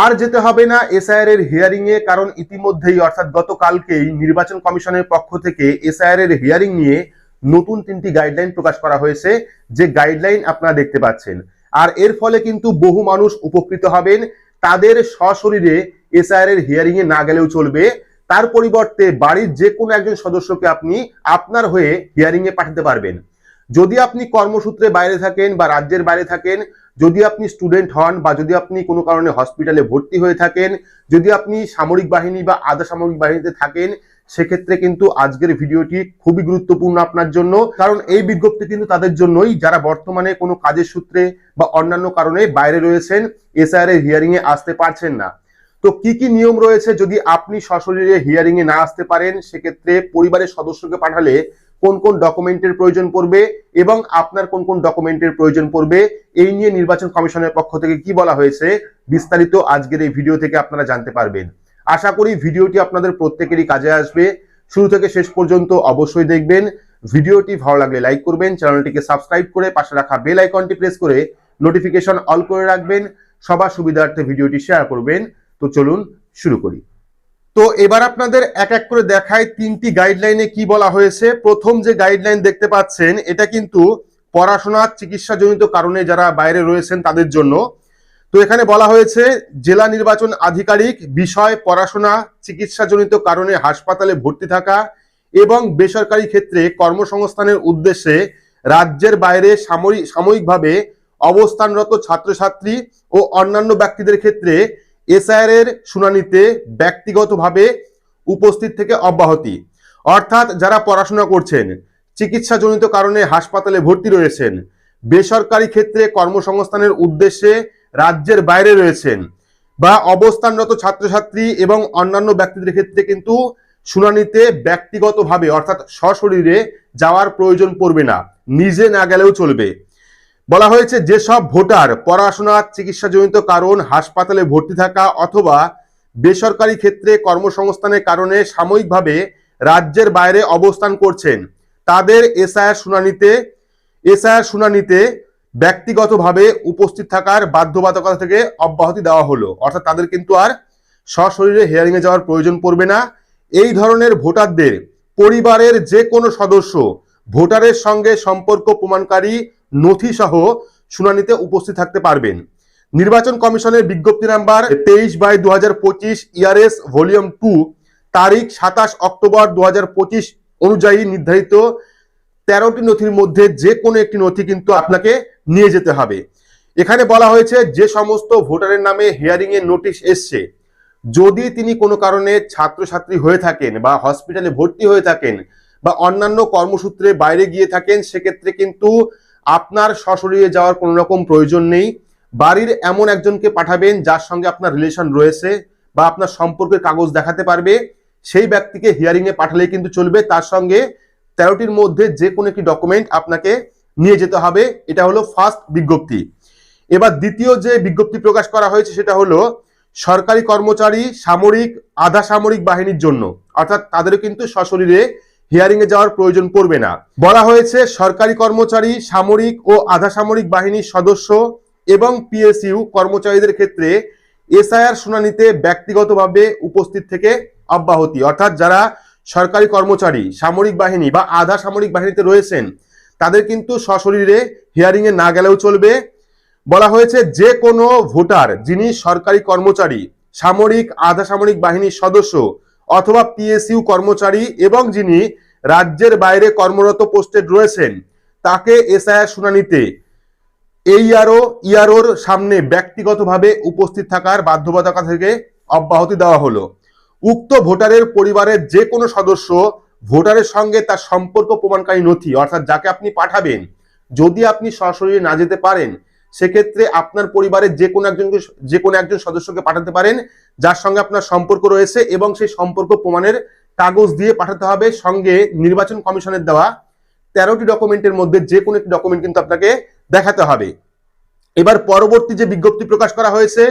আর যেতে হবে না এসআইআর এর হিয়ারিং এ, কারণ ইতিমধ্যেই, অর্থাৎ গতকালকেই নির্বাচন কমিশনের পক্ষ থেকে এসআইআর এর হিয়ারিং নিয়ে নতুন তিনটি গাইডলাইন প্রকাশ করা হয়েছে, যে গাইডলাইন আপনারা দেখতে পাচ্ছেন। আর এর ফলে কিন্তু বহু মানুষ উপকৃত হবেন। তাদের সশরীরে এসআইআর এর হিয়ারিং এ না গেলেও চলবে। তার পরিবর্তে বাড়ির যে কোনো একজন সদস্যকে আপনি আপনার হয়ে হিয়ারিং এ পাঠাতে পারবেন। যদি আপনি কর্মসূত্রে বাইরে থাকেন বা রাজ্যের বাইরে থাকেন যদি আপনি স্টুডেন্ট হন বা যদি আপনি কোনো কারণে হসপিটালে ভর্তি হয়ে থাকেন, যদি আপনি সামরিক বাহিনী বা আধা সামরিক বাহিনীতে থাকেন, সেক্ষেত্রে কিন্তু আজকের ভিডিওটি খুবই গুরুত্বপূর্ণ আপনার জন্য। কারণ এই বিজ্ঞপ্তি কিন্তু তাদের জন্যই, যারা বর্তমানে কোনো কাজের সূত্রে বা অন্যান্য কারণে বাইরে রয়েছেন এসআইআর এর হিয়ারিং এ আসতে পারছেন না। তো কি কি নিয়ম রয়েছে? যদি আপনি সশরীরে হিয়ারিং এ না আসতে পারেন, সেক্ষেত্রে পরিবারের সদস্যকে পাঠালে কোন কোন ডকুমেন্টের প্রয়োজন পড়বে এবং আপনার কোন কোন ডকুমেন্টের প্রয়োজন পড়বে, এই নিয়ে নির্বাচন কমিশনের পক্ষ থেকে কি বলা হয়েছে, বিস্তারিত আজকের এই ভিডিও থেকে আপনারা জানতে পারবেন। আশা করি ভিডিওটি আপনাদের প্রত্যেকেরই কাজে আসবে। শুরু থেকে শেষ পর্যন্ত অবশ্যই দেখবেন। ভিডিওটি ভালো লাগলে লাইক করবেন চ্যানেলটিকে সাবস্ক্রাইব করে পাশে রাখা বেল আইকনটি প্রেস করে নোটিফিকেশন অল করে রাখবেন। সবার সুবিধার্থে ভিডিওটি শেয়ার করবেন। তো চলুন শুরু করি। তো এবার আপনাদের এক এক করে দেখায় তিনটি গাইডলাইনে কি বলা হয়েছে। প্রথম যে গাইডলাইন দেখতে পাচ্ছেন, এটা কিন্তু পড়াশোনা চিকিৎসাজনিত কারণে যারা বাইরে রয়েছেন তাদের জন্য। তো এখানে বলা হয়েছে, জেলা নির্বাচন আধিকারিক বিষয় পড়াশোনা চিকিৎসাজনিত কারণে হাসপাতালে ভর্তি থাকা এবং বেসরকারি ক্ষেত্রে কর্মসংস্থানের উদ্দেশ্যে রাজ্যের বাইরে সাময়িক, সাময়িকভাবে অবস্থানরত ছাত্রছাত্রী ও অন্যান্য ব্যক্তিদের ক্ষেত্রে এসআইআর এর শুনানিতে ব্যক্তিগতভাবে উপস্থিত থেকে অব্যাহতি। অর্থাৎ যারা পড়াশোনা করছেন, চিকিৎসাজনিত কারণে হাসপাতালে ভর্তি রয়েছেন, বেসরকারি ক্ষেত্রে কর্মসংস্থানের উদ্দেশ্যে রাজ্যের বাইরে রয়েছেন বা অবস্থানরত ছাত্রছাত্রী এবং অন্যান্য ব্যক্তিদের ক্ষেত্রে কিন্তু শুনানিতে ব্যক্তিগতভাবে অর্থাৎ সশরীরে যাওয়ার প্রয়োজন পড়বে না, নিজে না গেলেও চলবে। বলা হয়েছে, যেসব ভোটার পড়াশোনা, চিকিৎসাজনিত কারণ, হাসপাতালে ভর্তি থাকা অথবা বেসরকারি ক্ষেত্রে কর্মসংস্থানের কারণে সাময়িকভাবে রাজ্যের বাইরে অবস্থান করছেন, তাদের এসআইআর শুনানিতে এসআইআর শুনানিতে ব্যক্তিগতভাবে উপস্থিত থাকার বাধ্যবাধকতা থেকে অব্যাহতি দেওয়া হলো। অর্থাৎ তাদের কিন্তু আর সশরীরে হিয়ারিং এ যাওয়ার প্রয়োজন পড়বে না। এই ধরনের ভোটারদের, পরিবারের যে কোনো সদস্য, ভোটারের সঙ্গে সম্পর্ক প্রমাণকারী নথি সহ শুনানিতে উপস্থিত থাকতে পারবেন। নির্বাচন কমিশনের বিজ্ঞপ্তি নাম্বার তেইশ বাই দু হাজার পঁচিশ ইয়ারএস ভলিউম টু, তারিখ সাতাশ অক্টোবর দু হাজার পঁচিশ অনুযায়ী নির্ধারিত তেরোটি নথির মধ্যে যে কোনো একটি নথি কিন্তু আপনাকে নিয়ে যেতে হবে। এখানে বলা হয়েছে যে সমস্ত ভোটারের নামে হিয়ারিং এর নোটিশ এসছে। যদি তিনি কোনো কারণে ছাত্রছাত্রী হয়ে থাকেন বা হসপিটালে ভর্তি হয়ে থাকেন বা অন্যান্য কর্মসূত্রে বাইরে গিয়ে থাকেন, সেক্ষেত্রে কিন্তু আপনার সশরীরে যাওয়ার কোনো রকম প্রয়োজন নেই। বাড়ির এমন একজনকে পাঠাবেন যার সঙ্গে আপনার রিলেশন রয়েছে বা আপনার সম্পর্কের কাগজ দেখাতে পারবে। সেই ব্যক্তিকে হিয়ারিং এ পাঠালে কিন্তু চলবে। তার সঙ্গে তেরোটির মধ্যে যে কোনো একটি ডকুমেন্ট আপনাকে নিয়ে যেতে হবে। এটা হলো ফার্স্ট বিজ্ঞপ্তি। এবার দ্বিতীয় যে বিজ্ঞপ্তি প্রকাশ করা হয়েছে সেটা হলো সরকারি কর্মচারী সামরিক, আধা সামরিক বাহিনীর জন্য। অর্থাৎ তাদেরও কিন্তু সশরীরে হিয়ারিং এ যাওয়ার প্রয়োজন পড়বে না। বলা হয়েছে, সরকারি কর্মচারী, সামরিক ও আধা সামরিক বাহিনীর সদস্য এবং পিএসইউ কর্মচারীদের ক্ষেত্রে এসআইআর শুনানিতে ব্যক্তিগতভাবে উপস্থিত থেকে অব্যাহতি। অর্থাৎ যারা সরকারি কর্মচারী, সামরিক বাহিনী বা আধা সামরিক বাহিনীতে রয়েছেন, তাদের কিন্তু সশরীরে হিয়ারিং এ না গেলেও চলবে। বলা হয়েছে, যে কোনো ভোটার যিনি সরকারি কর্মচারী, সামরিক, আধা সামরিক বাহিনীর সদস্য অথবা পিএসইউ কর্মচারী এবং যিনি রাজ্যের বাইরে কর্মরত পোস্টেড রয়েছেন, তাকে এসআইআর শুনানিতে এই এইআরও ইআরওর সামনে ব্যক্তিগতভাবে উপস্থিত থাকার বাধ্যবাধকতা থেকে অব্যাহতি দেওয়া হলো। উক্ত ভোটারের পরিবারের যে কোনো সদস্য ভোটারের সঙ্গে তার সম্পর্ক প্রমাণকারী নথি, অর্থাৎ যাকে আপনি পাঠাবেন, যদি আপনি সরাসরি না যেতে পারেন সেক্ষেত্রে আপনার পরিবারের যে কোনো একজনকে, যে কোনো একজন সদস্যকে পাঠাতে পারেন, যার সঙ্গে আপনার সম্পর্ক রয়েছে এবং সেই সম্পর্ক প্রমাণের কাগজ দিয়ে পাঠাতে হবে। সঙ্গে নির্বাচন কমিশনের দেওয়া তেরোটি ডকুমেন্টের মধ্যে যে কোনো একটি ডকুমেন্ট কিন্তু আপনাকে দেখাতে হবে। এবার পরবর্তী যে বিজ্ঞপ্তি প্রকাশ করা হয়েছে,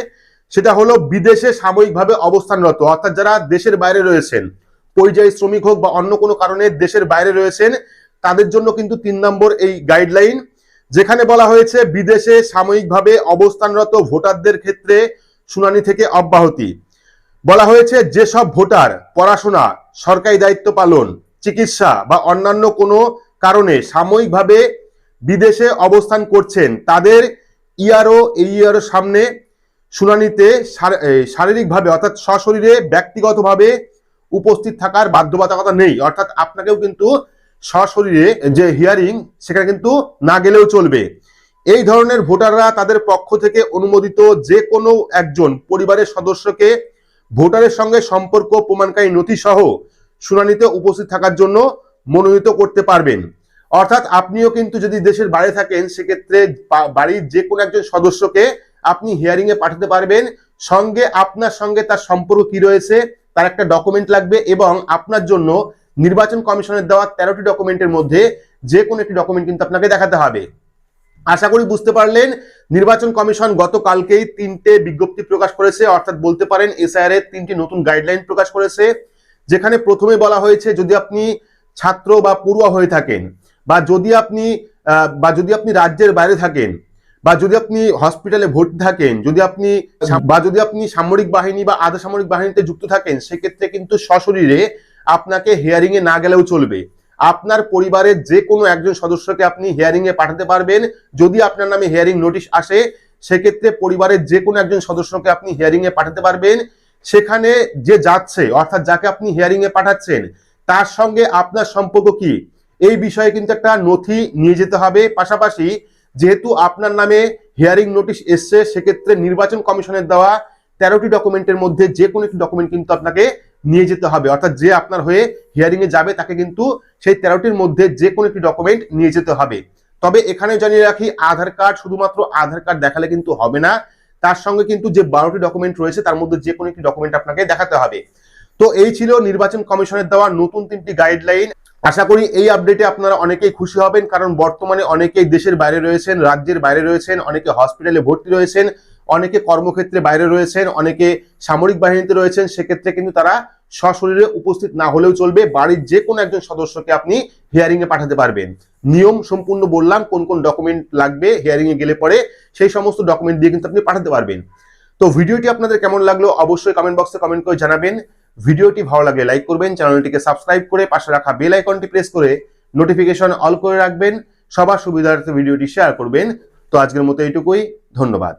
সেটা হলো বিদেশে সাময়িকভাবে অবস্থানরত, অর্থাৎ যারা দেশের বাইরে রয়েছেন, পরিযায়ী শ্রমিক হোক বা অন্য কোনো কারণে দেশের বাইরে রয়েছেন, তাদের জন্য কিন্তু তিন নম্বর এই গাইডলাইন যেখানে বলা হয়েছে, বিদেশে সাময়িকভাবে অবস্থানরত ভোটারদের ক্ষেত্রে শুনানি থেকে অব্যাহতি। বলা হয়েছে, যেসব ভোটার পড়াশোনা, সরকারি দায়িত্ব পালন, চিকিৎসা বা অন্যান্য কোনো কারণে সাময়িকভাবে বিদেশে অবস্থান করছেন, তাদের ইআরও এই ইআরও সামনে শুনানিতে শার- শারীরিকভাবে অর্থাৎ সশরীরে ব্যক্তিগতভাবে উপস্থিত থাকার বাধ্যবাধকতা নেই। অর্থাৎ আপনাকেও কিন্তু সশরীরে যে হিয়ারিং সেখানে কিন্তু না গেলেও চলবে। এই ধরনের ভোটাররা তাদের পক্ষ থেকে অনুমোদিত যে কোনো একজন পরিবারের সদস্যকে ভোটারের সঙ্গে সম্পর্ক, প্রমাণকারী নথি সহ শুনানিতে উপস্থিত থাকার জন্য মনোনীত করতে পারবেন। অর্থাৎ আপনিও কিন্তু যদি দেশের বাইরে থাকেন, সেক্ষেত্রে বাড়ির যে কোনো একজন সদস্যকে আপনি হিয়ারিং এ পাঠাতে পারবেন। সঙ্গে আপনার সঙ্গে তার সম্পর্ক কি রয়েছে, তার একটা ডকুমেন্ট লাগবে এবং আপনার জন্য নির্বাচন কমিশনের দেওয়া তেরোটি ডকুমেন্টের মধ্যে যে কোনো একটি ডকুমেন্ট কিন্তু আপনাকে দেখাতে হবে। আশা করি বুঝতে পারলেন, নির্বাচন কমিশন গতকালকেই তিনটে বিজ্ঞপ্তি প্রকাশ করেছে, অর্থাৎ বলতে পারেন এসআইআর এর তিনটি নতুন গাইডলাইন প্রকাশ করেছে, যেখানে প্রথমে বলা হয়েছে যদি আপনি ছাত্র বা পড়ুয়া হয়ে থাকেন, বা যদি আপনি বা যদি আপনি রাজ্যের বাইরে থাকেন, বা যদি আপনি হসপিটালে ভর্তি থাকেন, যদি আপনি বা যদি আপনি সামরিক বাহিনী বা আধা সামরিক বাহিনীতে যুক্ত থাকেন, সেক্ষেত্রে কিন্তু সশরীরে আপনাকে হিয়ারিং এ না গেলেও চলবে। আপনার পরিবারের যে কোনো একজন সদস্যকে আপনি হিয়ারিং এ পাঠাতে পারবেন। যদি আপনার নামে হিয়ারিং নোটিশ আসে, সেক্ষেত্রে পরিবারের যে কোনো একজন সদস্যকে আপনি হিয়ারিং এ পাঠাতে পারবেন। সেখানে যে যাচ্ছে, অর্থাৎ যাকে আপনি হিয়ারিং এ পাঠাচ্ছেন, তার সঙ্গে আপনার সম্পর্ক কি? এই বিষয়ে কিন্তু একটা নথি নিয়ে যেতে হবে। পাশাপাশি যেহেতু আপনার নামে হিয়ারিং নোটিশ এসছে, সেক্ষেত্রে নির্বাচন কমিশনের দেওয়া তেরোটি ডকুমেন্টের মধ্যে যে কোনো একটি ডকুমেন্ট কিন্তু আপনাকে নিয়ে যেতে হবে। অর্থাৎ যে আপনার হয়ে হিয়ারিং এ যাবে, তাকে কিন্তু সেই তেরোটির মধ্যে যে কোনো একটি ডকুমেন্ট নিয়ে যেতে হবে। তবে এখানে জানিয়ে রাখি, আধার কার্ড শুধুমাত্র আধার কার্ড দেখালে কিন্তু হবে না। তার সঙ্গে কিন্তু যে বারোটি ডকুমেন্ট রয়েছে, তার মধ্যে যে কোনো একটি ডকুমেন্ট আপনাকে দেখাতে হবে। তো এই ছিল নির্বাচন কমিশনের দেওয়া নতুন তিনটি গাইডলাইন আশা করি এই আপডেটে আপনারা অনেকেই খুশি হবেন, কারণ বর্তমানে অনেকেই দেশের বাইরে রয়েছেন, রাজ্যের বাইরে রয়েছেন, অনেকে হসপিটালে ভর্তি রয়েছেন। অনেকে কর্মক্ষেত্রে বাইরে রয়েছেন, অনেকে সামরিক বাহিনীতে রয়েছেন, সেক্ষেত্রে কিন্তু তারা সশরীরে উপস্থিত না হলেও চলবে। বাড়ির যে কোনো একজন সদস্যকে আপনি হিয়ারিং এ পাঠাতে পারবেন। নিয়ম সম্পূর্ণ বললাম, কোন কোন ডকুমেন্ট লাগবে হিয়ারিং এ গেলে পরে সেই সমস্ত ডকুমেন্ট দিয়ে কিন্তু আপনি পাঠাতে পারবেন। তো ভিডিওটি আপনাদের কেমন লাগল অবশ্যই কমেন্ট বক্সে কমেন্ট করে জানাবেন। ভিডিওটি ভালো লাগলে লাইক করবেন, চ্যানেলটিকে সাবস্ক্রাইব করে পাশে রাখা বেল আইকনটি প্রেস করে নোটিফিকেশন অল করে রাখবেন। সবার সুবিধার্থে ভিডিওটি শেয়ার করবেন। তো আজকের মতো এইটুকুই, ধন্যবাদ।